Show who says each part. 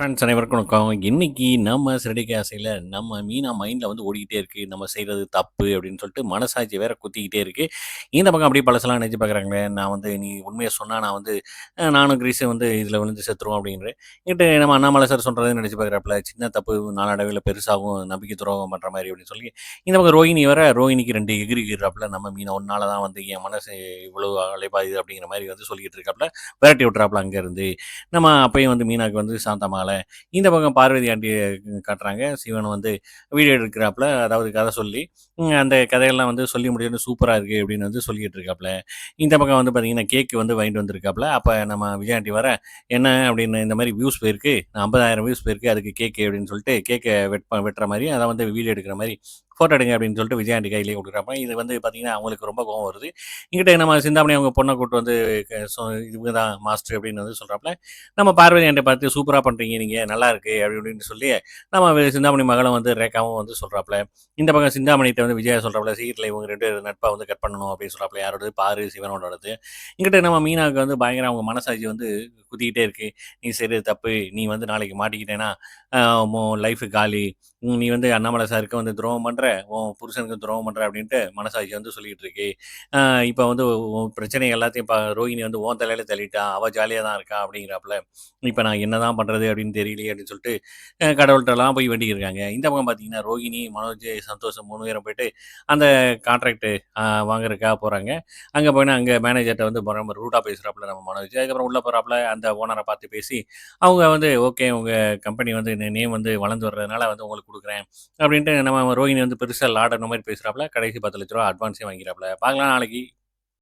Speaker 1: Friends அனைவருக்கும் வணக்கம். இன்றைக்கி நம்ம சிறடிக்க ஆசையில் நம்ம மீனா மைண்டில் வந்து ஓடிக்கிட்டே இருக்குது நம்ம செய்கிறது தப்பு அப்படின்னு சொல்லிட்டு மனசாட்சி வேற குத்திக்கிட்டே இருக்குது இந்த பக்கம் அப்படியே பழசெல்லாம் நினச்சி பார்க்குறாங்களே, நான் வந்து நீ உண்மையை சொன்னால் நான் வந்து நானும் கிரீஸும் வந்து இதில் விழுந்து செத்துருவோம் அப்படிங்கிற. இங்கிட்ட நம்ம அண்ணாமலை சார் சொல்கிறதே நினச்சி பார்க்குறப்பல சின்ன தப்பு நாளடைவில் பெருசாகும், நம்பிக்கை துரோகம் பண்ணுற மாதிரி அப்படின்னு சொல்லி, இந்த பக்கம் ரோஹிணி வர ரோஹிணிக்கு ரெண்டு எகிரி எகிர்றாப்புல, நம்ம மீனை ஒன்றால் தான் வந்து என் மனசு இவ்வளோ அலைபாயுது அப்படிங்கிற மாதிரி வந்து சொல்லிக்கிட்டு இருக்காப்புல, விரட்டி விட்டுறாப்புல அங்கேருந்து. நம்ம அப்பயும் வந்து மீனாக்கு வந்து சாந்தமாகல. இந்த பக்கம் பார்வதி ஆண்டி காட்டுறாங்க. சிவன் வந்து வீடியோ எடுக்கிறாப்புல, அதாவது கதை சொல்லி, அந்த கதையெல்லாம் வந்து சொல்லி முடிஞ்சு சூப்பரா இருக்கு அப்படின்னு வந்து சொல்லிட்டு இருக்காப்புல. இந்த பக்கம் வந்து பார்த்தீங்கன்னா, கேக் வந்து வாங்கிட்டு வந்திருக்காப்புல. அப்ப நம்ம விஜய் ஆண்டி வர, என்ன அப்படின்னு இந்த மாதிரி வியூஸ் போயிருக்கு, 50,000 வியூஸ் போயிருக்கு, அதுக்கு கேக்கு அப்படின்னு சொல்லிட்டு கேக்கை வெட் வெட்டுற மாதிரி அதை வந்து வீடியோ எடுக்கிற மாதிரி ஃபோட்டோ எடுங்க அப்படின்னு சொல்லிட்டு விஜயாண்டி கையிலேயே இது வந்து பார்த்தீங்கன்னா, அவங்களுக்கு ரொம்ப கோவம் வருது. இங்கிட்டு நம்ம சிந்தாமணி அவங்க பொண்ணை கூட்டு வந்து இவங்க தான் மாஸ்டர் அப்படின்னு வந்து சொல்கிறாப்புல நம்ம பார்வதி பார்த்து சூப்பராக பண்ணுறீங்க நீங்கள் நல்லா இருக்கு அப்படி இப்படின்னு சொல்லி, நம்ம சிந்தாமணி மகளும் வந்து ரேக்காவும் வந்து சொல்கிறாப்புல இந்த பக்கம் சிந்தாமணிகிட்ட வந்து விஜயா சொல்கிறாப்புல சீக்கிரத்தில் இவங்க ரெண்டு நட்பாக வந்து கட் பண்ணணும் அப்படின்னு சொல்கிறாப்புல யாரோடது? பாரு, சிவனோடது. இங்கிட்ட நம்ம மீனாவுக்கு வந்து பயங்கர அவங்க மனசாட்சி வந்து குத்திக்கிட்டே இருக்கு. நீ சரி தப்பு. நீ வந்து நாளைக்கு மாட்டிக்கிட்டேன்னா, லைஃபு லைஃப் காலி. நீ வந்து அண்ணாமலை சாருக்கு வந்து துரோகம் பண்ணுற உன் புருஷனுக்கு துரோகம் பண்ணுற அப்படின்ட்டு மனசாட்சி வந்து சொல்லிக்கிட்டு இருக்கு. இப்போ வந்து பிரச்சனை எல்லாத்தையும் இப்போ ரோஹிணி வந்து ஓன் தலையில தள்ளிட்டா. அவள் ஜாலியாக தான் இருக்கா அப்படிங்கிறாப்புல. இப்போ நான் என்னதான் பண்ணுறது அப்படின்னு தெரியலையே அப்படின்னு சொல்லிட்டு, கடவுள்கிட்டலாம் போய் வேண்டியிருக்காங்க இந்த பக்கம் பார்த்தீங்கன்னா, ரோஹிணி, மனோஜ், சந்தோஷம் மூணு பேரும் போயிட்டு, அந்த கான்ட்ராக்ட் வாங்குறதுக்காக போகிறாங்க அங்கே போனால் அங்கே மேனேஜர்கிட்ட வந்து ரொம்ப ரூட்டாக பேசுகிறாப்புல நம்ம மனோஜ். அதுக்கப்புறம் உள்ளே போறாப்புல, அந்த ஓனரை பார்த்து பேசி, அவங்க வந்து ஓகே உங்கள் கம்பெனி வந்து நேம் வந்து வளர்ந்து வர்றதுனால வந்து உங்களுக்கு குடுக்குறேன். அப்படின்ட்டு நம்ம ரோஹிணி வந்து பெருசாக லாட் அந்த மாதிரி பேசுகிறாப்புல கடைசி பத்து லட்ச ரூபா அட்வான்ஸே வாங்கிறாப்புல பார்க்கலாம் நாளைக்கு.